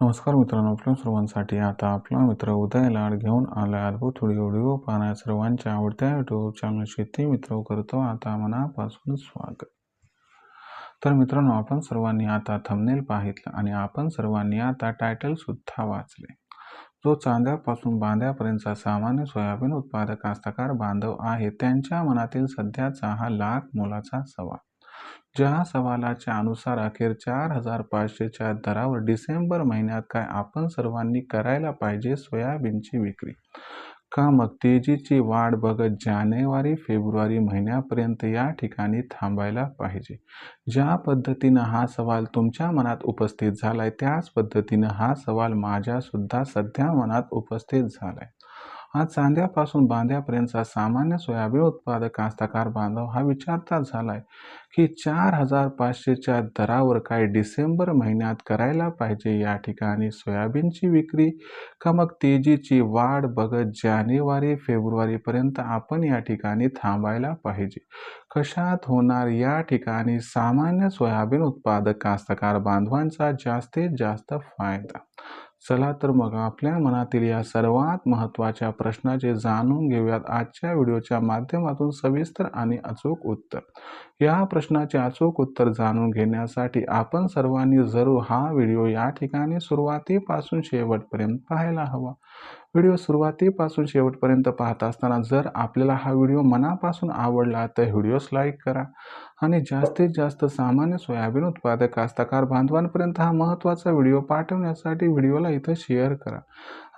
नमस्कार मित्रांनो आपल्या सर्वांसाठी आता आपला मित्र उदय लाड घेऊन आला अद्भुत व्हिडिओ व्हिडिओ पाहण्या सर्वांच्या आवडत्या युट्यूब चॅनल शेती मित्र करतो. आता मनापासून स्वागत. तर मित्रांनो आपण सर्वांनी आता थंबनेल पाहितलं आणि आपण सर्वांनी आता टायटल सुद्धा वाचले. जो चांद्यापासून बांध्यापर्यंतचा सामान्य सोयाबीन उत्पादक कास्तकार बांधव आहे त्यांच्या मनातील सध्याचा हा लाख मोलाचा सवाल. ज्या सवालाच्या अनुसार अखेर चार हजार पाचशेच्या दरावर डिसेंबर महिन्यात काय आपण सर्वांनी करायला पाहिजे सोयाबीनची विक्री? का मग तेजीची वाढ बघत जानेवारी फेब्रुवारी महिन्यापर्यंत या ठिकाणी थांबायला पाहिजे? ज्या पद्धतीनं हा सवाल तुमच्या मनात उपस्थित झालाय त्याच पद्धतीनं हा सवाल माझ्यासुद्धा सध्या मनात उपस्थित झालाय. आज चांद्यापासून बांध्यापर्यंतचा सामान्य सोयाबीन उत्पादक कास्तकार बांधव हा विचारता झालाय की चार हजार पाचशेच्या दरावर काय डिसेंबर महिन्यात करायला पाहिजे या ठिकाणी सोयाबीनची विक्री? का मग तेजीची वाढ बघत जानेवारी फेब्रुवारीपर्यंत आपण या ठिकाणी थांबायला पाहिजे? कशात होणार या ठिकाणी सामान्य सोयाबीन उत्पादक कास्तकार बांधवांचा जास्तीत जास्त फायदा? चला तर मग आपल्या मनातील या सर्वात महत्त्वाच्या प्रश्नाचे जाणून घेऊयात. आजच्या व्हिडिओच्या माध्यमातून सविस्तर आणि अचूक उत्तर. या प्रश्नाचे अचूक उत्तर जाणून घेण्यासाठी आपण सर्वांनी जरूर हा व्हिडिओ या ठिकाणी सुरुवातीपासून शेवटपर्यंत पाहायला हवा. व्हिडिओ सुरुवातीपासून शेवटपर्यंत पाहत असताना जर आपल्याला हा व्हिडिओ मनापासून आवडला तर व्हिडिओस लाईक करा आणि जास्तीत जास्त सामान्य सोयाबीन उत्पादक कास्तकार बांधवांपर्यंत हा महत्त्वाचा व्हिडिओ पाठवण्यासाठी व्हिडिओला इथं शेअर करा.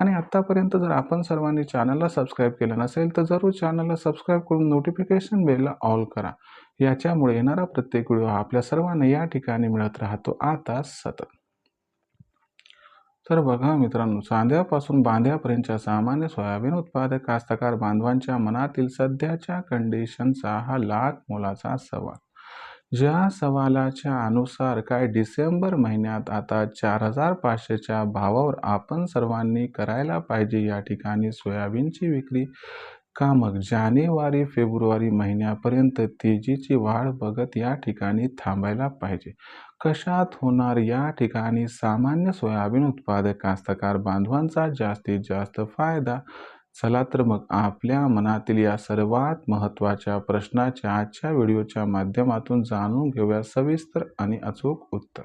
आणि आत्तापर्यंत जर आपण सर्वांनी चॅनलला सबस्क्राईब केलं नसेल तर जरूर चॅनलला सबस्क्राईब करून नोटिफिकेशन बेलला ऑल करा. याच्यामुळे येणारा प्रत्येक व्हिडिओ आपल्या सर्वांना या ठिकाणी मिळत राहतो. आता सतत तर बघा मित्रांनो सांध्यापासून बांध्यापर्यंतच्या सामान्य सोयाबीन उत्पादक कास्तकार बांधवांच्या मनातील सध्याच्या कंडिशनचा हा लाख मोलाचा सवाल. ज्या सवालाच्या अनुसार काय डिसेंबर महिन्यात आता चार हजार पाचशेच्या भावावर आपण सर्वांनी करायला पाहिजे या ठिकाणी सोयाबीनची विक्री? का मग जानेवारी फेब्रुवारी महिन्यापर्यंत तेजीची वाढ बघत या ठिकाणी थांबायला पाहिजे? कशात होणार या ठिकाणी सामान्य सोयाबीन उत्पादक कास्तकार बांधवांचा जास्तीत जास्त फायदा? चला तर मग आपल्या मनातील या सर्वात महत्त्वाच्या प्रश्नाच्या आजच्या व्हिडिओच्या माध्यमातून जाणून घेऊया सविस्तर आणि अचूक उत्तर.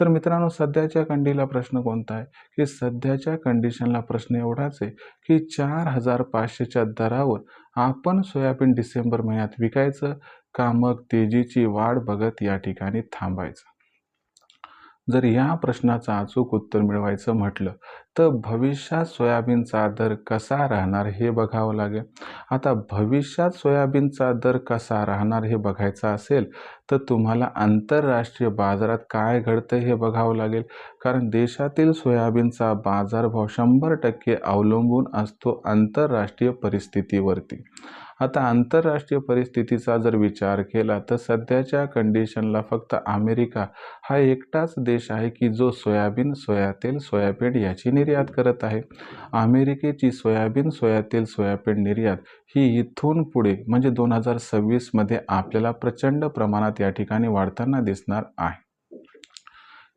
तर मित्रांनो सध्याच्या कंडीला प्रश्न कोणता आहे? की सध्याच्या कंडिशनला प्रश्न एवढाच आहे की चार हजार पाचशेच्या दरावर आपण सोयाबीन डिसेंबर महिन्यात विकायचं का? मग तेजीची वाढ बघत या ठिकाणी थांबायचं. जर या प्रश्नाचं अचूक उत्तर मिळवायचं म्हटलं तर भविष्यात सोयाबीनचा दर कसा राहणार हे बघावं लागेल. आता भविष्यात सोयाबीनचा दर कसा राहणार हे बघायचं असेल तर तुम्हाला आंतरराष्ट्रीय बाजारात काय घडतं हे बघावं लागेल. कारण देशातील सोयाबीनचा बाजारभाव शंभर टक्के अवलंबून असतो आंतरराष्ट्रीय परिस्थितीवरती. आता आंतरराष्ट्रीय परिस्थितीचा जर विचार केला तर सध्याच्या कंडिशनला फक्त अमेरिका हा एकटाच देश आहे की जो सोयाबीन सोयातेल सोयाबीन याची निर्यात करत आहे. अमेरिकेची सोयाबीन सोयातेल सोयाबीन निर्यात ही इथून पुढे म्हणजे दोन हजार सव्वीसमध्ये आपल्याला प्रचंड प्रमाणात या ठिकाणी वाढताना दिसणार आहे.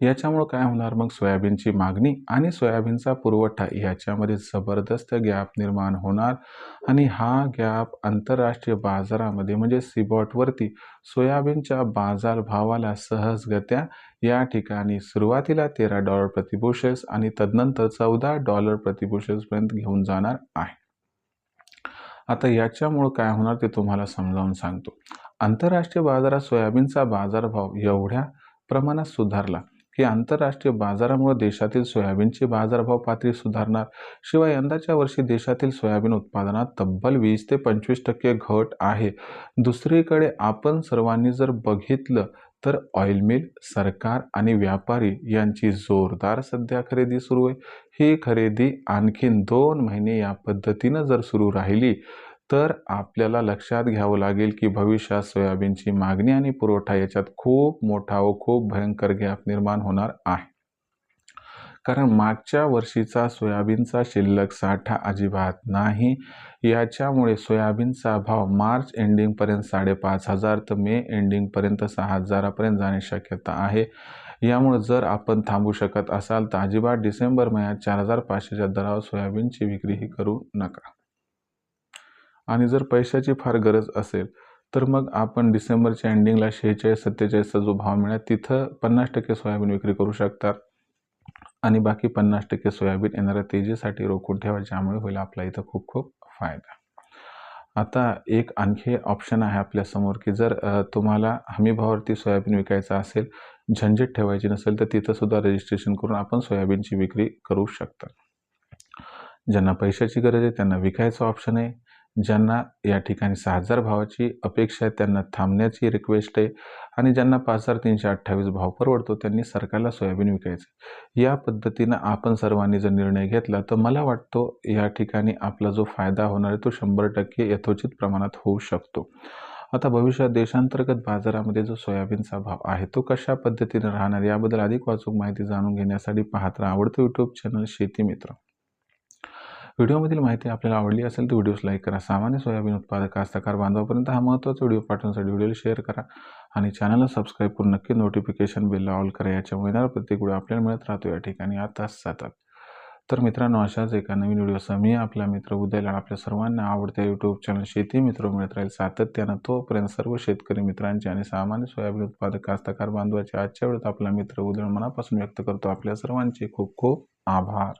याच्यामुळं काय होणार? मग सोयाबीनची मागणी आणि सोयाबीनचा पुरवठा याच्यामध्ये जबरदस्त गॅप निर्माण होणार आणि हा गॅप आंतरराष्ट्रीय बाजारामध्ये म्हणजे सिबॉटवरती सोयाबीनच्या बाजारभावाला सहजगत्या या ठिकाणी सुरुवातीला तेरा डॉलर प्रतिबुशेस आणि तदनंतर चौदा डॉलर प्रतिबुशेसपर्यंत घेऊन जाणार आहे. आता याच्यामुळं काय होणार ते तुम्हाला समजावून सांगतो. आंतरराष्ट्रीय बाजारात सोयाबीनचा बाजारभाव एवढ्या प्रमाणात सुधारला की आंतरराष्ट्रीय बाजारामुळे देशातील सोयाबीनची बाजारभाव पातळी सुधारणार. शिवाय यंदाच्या वर्षी देशातील सोयाबीन उत्पादनात तब्बल वीस ते पंचवीस टक्के घट आहे. दुसरीकडे आपण सर्वांनी जर बघितलं तर ऑइल मिल सरकार आणि व्यापारी यांची जोरदार सध्या खरेदी सुरू आहे. ही खरेदी आणखीन दोन महिने या पद्धतीनं जर सुरू राहिली तर आपल्याला लक्षात घ्यावं लागेल की भविष्यात सोयाबीनची मागणी आणि पुरवठा याच्यात खूप मोठा व खूप भयंकर गॅप निर्माण होणार आहे. कारण मागच्या वर्षीचा सोयाबीनचा शिल्लक साठा अजिबात नाही. याच्यामुळे सोयाबीनचा भाव मार्च एंडिंगपर्यंत साडेपाच हजार तर मे एंडिंगपर्यंत सहा हजारापर्यंत जाण्याची शक्यता आहे. यामुळे जर आपण थांबू शकत असाल तर अजिबात डिसेंबर महिन्यात चार हजार पाचशेच्या दरावर सोयाबीनची विक्रीही करू नका. आणि जर पैशाची फार गरज असेल तर मग आपण डिसेंबरच्या एंडिंगला शेहेचाळीस सत्तेचाळीसचा जो भाव मिळाला तिथं पन्नास टक्के सोयाबीन विक्री करू शकतात. आणि बाकी पन्नास टक्के सोयाबीन येणाऱ्या तेजीसाठी रोखून ठेवा ज्यामुळे होईल आपला इथं खूप खूप फायदा. आता एक आणखी ऑप्शन आहे आपल्यासमोर की जर तुम्हाला हमीभावावरती सोयाबीन विकायचं असेल झंझट ठेवायची नसेल तर तिथंसुद्धा रजिस्ट्रेशन करून आपण सोयाबीनची विक्री करू शकता. ज्यांना पैशाची गरज आहे त्यांना विकायचं ऑप्शन आहे. ज्यांना या ठिकाणी सहा हजार भावाची अपेक्षा आहे त्यांना थांबण्याची रिक्वेस्ट आहे आणि ज्यांना पाच हजार तीनशे अठ्ठावीस भाव परवडतो त्यांनी सरकारला सोयाबीन विकायचं या पद्धतीनं आपण सर्वांनी जर निर्णय घेतला तर मला वाटतो या ठिकाणी आपला जो फायदा होणार आहे तो शंभर टक्के यथोचित प्रमाणात होऊ शकतो. आता भविष्यात देशांतर्गत बाजारामध्ये जो सोयाबीनचा भाव आहे तो कशा पद्धतीने राहणार याबद्दल अधिक वाचूक माहिती जाणून घेण्यासाठी पाहत राहा. आवडतं यूट्यूब चॅनल शेती मित्र. व्हिडिओमधील माहिती आपल्याला आवडली असेल तर व्हिडिओस लाईक करा. सामान्य सोयाबीन उत्पादक कास्तकार बांधवापर्यंत हा महत्त्वाचा व्हिडिओ पाठवण्यासाठी व्हिडिओला शेअर करा आणि चॅनलला सबस्क्राईब करून नक्की नोटिफिकेशन बेलला ऑल करा. याच्यामुळे येणारा प्रत्येक व्हिडिओ आपल्याला मिळत राहतो या ठिकाणी आता सतत. तर मित्रांनो अशाच एका नवीन व्हिडिओसह मी आपला मित्र उदयला आपल्या सर्वांना आवडत्या यूट्यूब चॅनल शेती मित्र मिळत राहील. सातत्यानं तोपर्यंत सर्व शेतकरी मित्रांचे आणि सामान्य सोयाबीन उत्पादक कास्तकार बांधवाचे आजच्या वेळेत आपला मित्र उदय मनापासून व्यक्त करतो. आपल्या सर्वांचे खूप खूप आभार.